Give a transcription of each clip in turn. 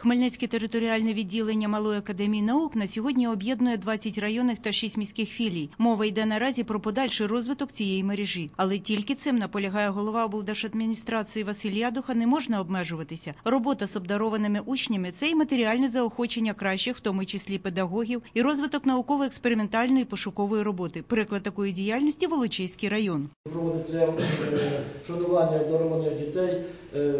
Хмельницьке територіальне відділення Малої академії наук на сьогодні об'єднує 20 районних та 6 міських філій. Мова йде наразі про подальший розвиток цієї мережі. Але тільки цим наполягає голова облдержадміністрації Василь Ядуха. Не можна обмежуватися. Робота з обдарованими учнями це і матеріальне заохочення кращих, в тому числі педагогів, і розвиток науково-експериментальної пошукової роботи. Приклад такої діяльності Волочиський район. Проводиться е, шанування обдарованих дітей е,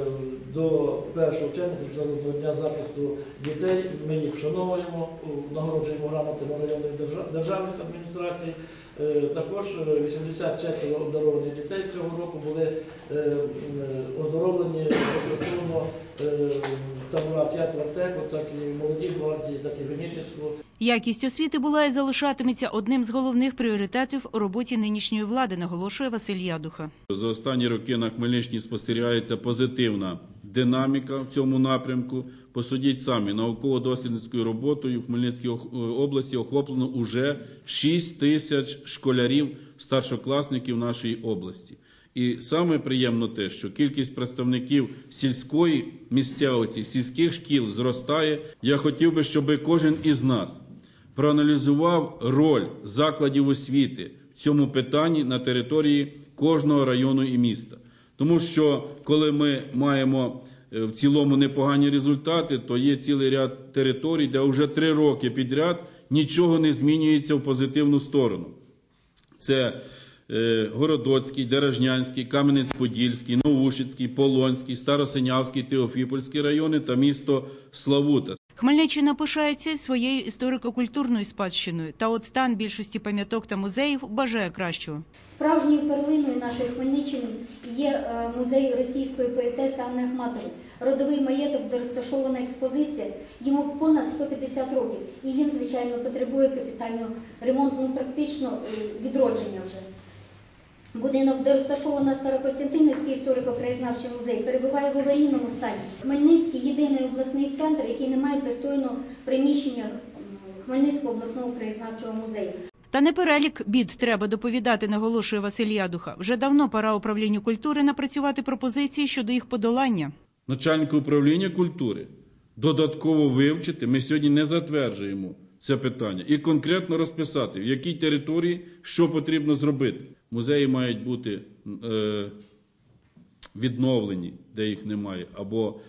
до першого вчення, до дня захисту дітей. Ми їх вшановуємо, нагороджуємо грамотами районних державних адміністрацій. Е, Також е, 84 обдарованих дітей цього року були е, е, оздоровлені безкоштовно е, табора як в Артеку, так і молодій гвардії, так і в Якість освіти була і залишатиметься одним з головних пріоритетів у роботі нинішньої влади, наголошує Василь Ядуха. За останні роки на Хмельниччині спостерігається позитивна динаміка в цьому напрямку. Посудіть самі, науково-дослідницькою роботою в Хмельницькій області охоплено уже 6 тисяч школярів, старшокласників нашої області. І саме приємно те, що кількість представників сільської місцевості, сільських шкіл зростає. Я хотів би, щоб кожен із нас проаналізував роль закладів освіти в цьому питанні на території кожного району і міста. Тому що коли ми маємо е, в цілому непогані результати, то є цілий ряд територій, де вже три роки підряд нічого не змінюється в позитивну сторону. Це е, Городоцький, Дережнянський, Кам'янець-Подільський, Новушицький, Полонський, Старосинявський, Теофіпольський райони та місто Славута. Хмельниччина пишається своєю історико-культурною спадщиною, та от стан більшості пам'яток та музеїв бажає кращого. Справжньою перлиною нашої Хмельниччини є е, музей російської поетеси Анни Ахматової. Родовий маєток, де розташована експозиція, йому понад 150 років. І він, звичайно, потребує капітального ремонту, ну, практично е, відродження вже. Будинок, де розташовано Старокостянтинівський історико-краєзнавчий музей, перебуває в аварійному стані. Хмельницький єдиний обласний центр, який не має пристойного приміщення Хмельницького обласного краєзнавчого музею. Та не перелік бід треба доповідати, наголошує Василь Ядуха. Вже давно пора управлінню культури напрацювати пропозиції щодо їх подолання. начальника управління культури додатково вивчити. Ми сьогодні не затверджуємо це питання і конкретно розписати, в якій території що потрібно зробити. Музеї мають бути е, відновлені, де їх немає, або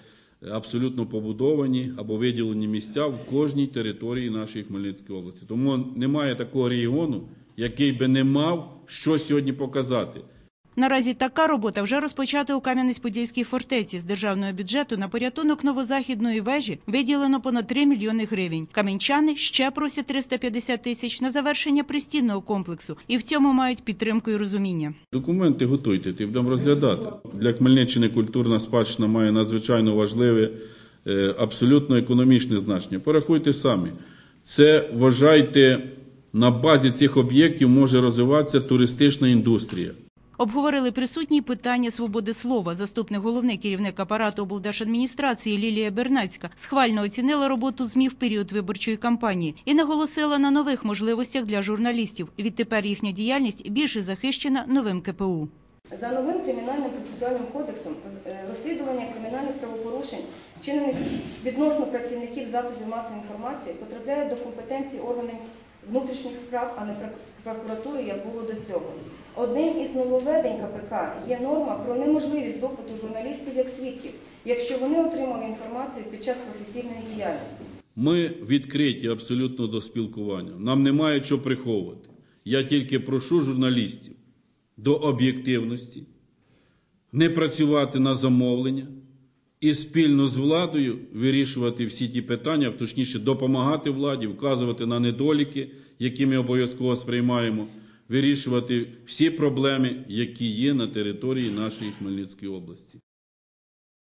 абсолютно побудовані, або виділені місця в кожній території нашої Хмельницької області. Тому немає такого регіону, який би не мав що сьогодні показати. Наразі така робота вже розпочата у Кам'янець-Подільській фортеці. З державного бюджету на порятунок новозахідної вежі виділено понад 3 мільйони гривень. Кам'янчани ще просять 350 тисяч на завершення пристінного комплексу, і в цьому мають підтримку і розуміння. Документи готуйте, ти будемо розглядати. Для Хмельниччини культурна спадщина має надзвичайно важливе, е, абсолютно економічне значення. Порахуйте самі. Це вважайте, на базі цих об'єктів може розвиватися туристична індустрія. Обговорили присутні питання свободи слова. Заступник головний керівник апарату облдержадміністрації Лілія Бернацька схвально оцінила роботу ЗМІ в період виборчої кампанії і наголосила на нових можливостях для журналістів. Відтепер їхня діяльність більше захищена новим КПУ. За новим кримінальним процесуальним кодексом е, розслідування кримінальних правопорушень, вчинених відносно працівників засобів масової інформації, потрапляє до компетенції органів внутрішніх справ, а не прокуратури, як було до цього. Одним із нововведень КПК є норма про неможливість допиту журналістів як свідків, якщо вони отримали інформацію під час професійної діяльності. Ми відкриті абсолютно до спілкування. Нам немає чого приховувати. Я тільки прошу журналістів до об'єктивності, не працювати на замовлення і спільно з владою вирішувати всі ті питання, точніше, допомагати владі, вказувати на недоліки, які ми обов'язково сприймаємо, вирішувати всі проблеми, які є на території нашої Хмельницької області.